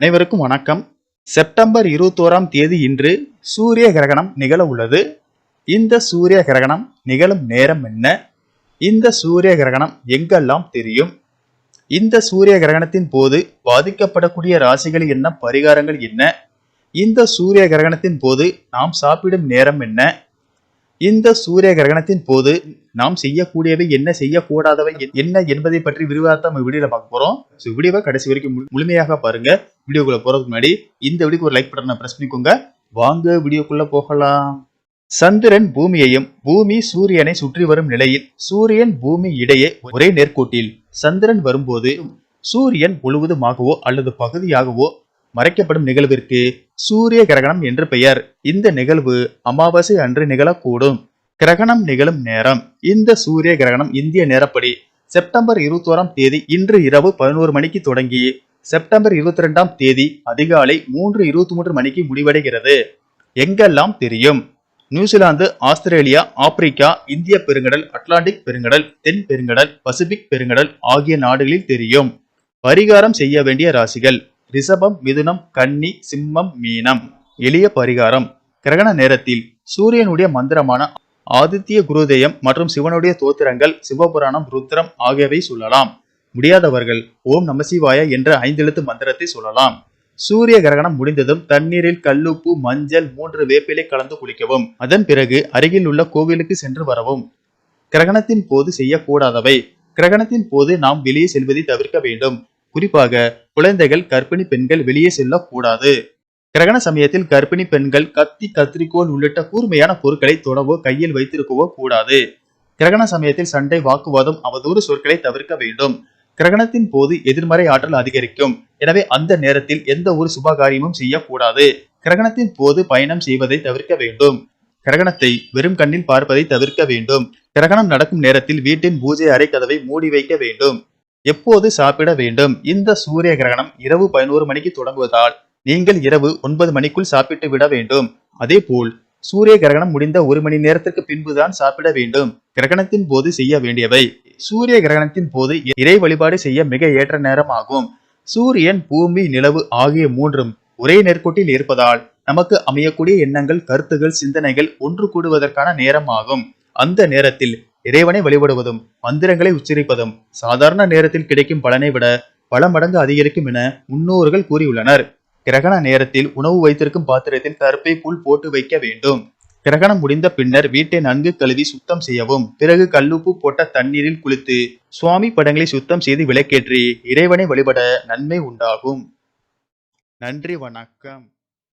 அனைவருக்கும் வணக்கம். செப்டம்பர் இருபத்தோராம் தேதி இன்று சூரிய கிரகணம் நிகழ உள்ளது இந்த சூரிய கிரகணம் நிகழும் நேரம் என்ன? இந்த சூரிய கிரகணம் எங்கெல்லாம் தெரியும்? இந்த சூரிய கிரகணத்தின் போது பாதிக்கப்படக்கூடிய ராசிகள் என்ன பரிகாரங்கள் என்ன? இந்த சூரிய கிரகணத்தின் போது நாம் சாப்பிடும் நேரம் என்ன? இந்த சூரிய கிரகணத்தின் போது நாம் செய்யக்கூடியவை என்ன செய்யக்கூடாதவை என்ன என்பதை பற்றி விரிவாக நம்ம வீடியோல பார்க்க போறோம். ஸோ வீடியோவை கடைசி வரைக்கும் முழு- முழுமையாக பாருங்க. வீடியோக்குள்ள போறதுக்கு முன்னாடி இந்த வீடியோக்கு ஒரு லைக் பட்டனை பிரஸ் பண்ணிக்கோங்க. வாங்க வீடியோக்குள்ள போகலாம். சந்திரன் பூமியையும் பூமி சூரியனை சுற்றி வரும் நிலையில் சூரியன் பூமி இடையே ஒரே நேர்கோட்டில் சந்திரன் வரும்போது சூரியன் முழுவதுமாகவோ அல்லது பகுதியாகவோ மறைக்கப்படும் நிகழ்விற்கு சூரிய கிரகணம் என்று பெயர். இந்த நிகழ்வு அமாவாசை அன்று நிகழக்கூடும். கிரகணம் நிகழும் நேரம். இந்த சூரிய கிரகணம் இந்திய நேரப்படி செப்டம்பர் இருபத்தோராம் தேதி இன்று இரவு பதினோரு மணிக்கு தொடங்கி செப்டம்பர் இருபத்தி ரெண்டாம் தேதி அதிகாலை மூன்று இருபத்தி மூன்று மணிக்கு முடிவடைகிறது. எங்கெல்லாம் தெரியும்? நியூசிலாந்து ஆஸ்திரேலியா ஆப்பிரிக்கா இந்திய பெருங்கடல் அட்லாண்டிக் பெருங்கடல் தென் பெருங்கடல் பசிபிக் பெருங்கடல் ஆகிய நாடுகளில் தெரியும். பரிகாரம் செய்ய வேண்டிய ராசிகள் ரிஷபம் மிதுனம் கன்னி சிம்மம் மீனம். எளிய பரிகாரம். கிரகண நேரத்தில் சூரியனுடைய மந்திரமான ஆதித்ய குருதேயம் மற்றும் சிவனுடைய தோத்திரங்கள் சிவபுராணம் ருத்ரம் ஆகியவை சொல்லலாம். முடியாதவர்கள் ஓம் நமசிவாய என்ற ஐந்தெழுத்து மந்திரத்தை சொல்லலாம். சூரிய கிரகணம் முடிந்ததும் தண்ணீரில் கல்லுப்பு மஞ்சள் மூன்று வேப்பிலை கலந்து குளிக்கவும். அதன் பிறகு அருகில் உள்ள கோவிலுக்கு சென்று வரவும். கிரகணத்தின் போது செய்யக்கூடாதவை. கிரகணத்தின் போது நாம் வெளியே செல்வதை தவிர்க்க வேண்டும். குறிப்பாக குழந்தைகள் கர்ப்பிணி பெண்கள் வெளியே செல்லக்கூடாது. கிரகண சமயத்தில் கர்ப்பிணி பெண்கள் கத்தி கத்திரிக்கோல் உள்ளிட்ட கூர்மையான பொருட்களை தொடவோ கையில் வைத்திருக்கவோ கூடாது. கிரகண சமயத்தில் சண்டை வாக்குவாதம் அவதூறு சொற்களை தவிர்க்க வேண்டும். கிரகணத்தின் போது எதிர்மறை ஆற்றல் அதிகரிக்கும். எனவே அந்த நேரத்தில் எந்த ஒரு சுபகாரியமும் செய்யக்கூடாது. கிரகணத்தின் போது பயணம் செய்வதை தவிர்க்க வேண்டும். கிரகணத்தை வெறும் கண்ணில் பார்ப்பதை தவிர்க்க வேண்டும். கிரகணம் நடக்கும் நேரத்தில் வீட்டின் பூஜை அறை கதவை மூடி வைக்க வேண்டும். எப்போது சாப்பிட வேண்டும்? இந்த சூரிய கிரகணம் இரவு பதினோரு மணிக்கு தொடங்குவதால் நீங்கள் இரவு ஒன்பது மணிக்குள் சாப்பிட்டு விட வேண்டும். அதேபோல் சூரிய கிரகணம் முடிந்த ஒரு மணி நேரத்திற்கு பின்புதான் சாப்பிட வேண்டும். கிரகணத்தின் போது செய்ய வேண்டியவை. சூரிய கிரகணத்தின் போது இறை வழிபாடு செய்ய மிக ஏற்ற நேரம் ஆகும் சூரியன் பூமி நிலவு ஆகிய மூன்றும் ஒரே நேர்கோட்டில் இருப்பதால் நமக்கு அமையக்கூடிய எண்ணங்கள் கருத்துகள் சிந்தனைகள் ஒன்று கூடுவதற்கான நேரம் ஆகும் அந்த நேரத்தில் இறைவனை வழிபடுவதும் மந்திரங்களை உச்சரிப்பதும் சாதாரண நேரத்தில் கிடைக்கும் பலனை விட பல மடங்கு அதிகரிக்கும் என முன்னோர்கள் கூறியுள்ளனர். கிரகண நேரத்தில் உணவு வைத்திருக்கும் பாத்திரத்தில் கருப்பை புல் போட்டு வைக்க வேண்டும். கிரகணம் முடிந்த பின்னர் வீட்டை நன்கு கழுவி சுத்தம் செய்யவும் பிறகு கல்லுப்பு போட்ட தண்ணீரில் குளித்து சுவாமி படங்களை சுத்தம் செய்து விளக்கேற்றி இறைவனை வழிபட நன்மை உண்டாகும். நன்றி வணக்கம்.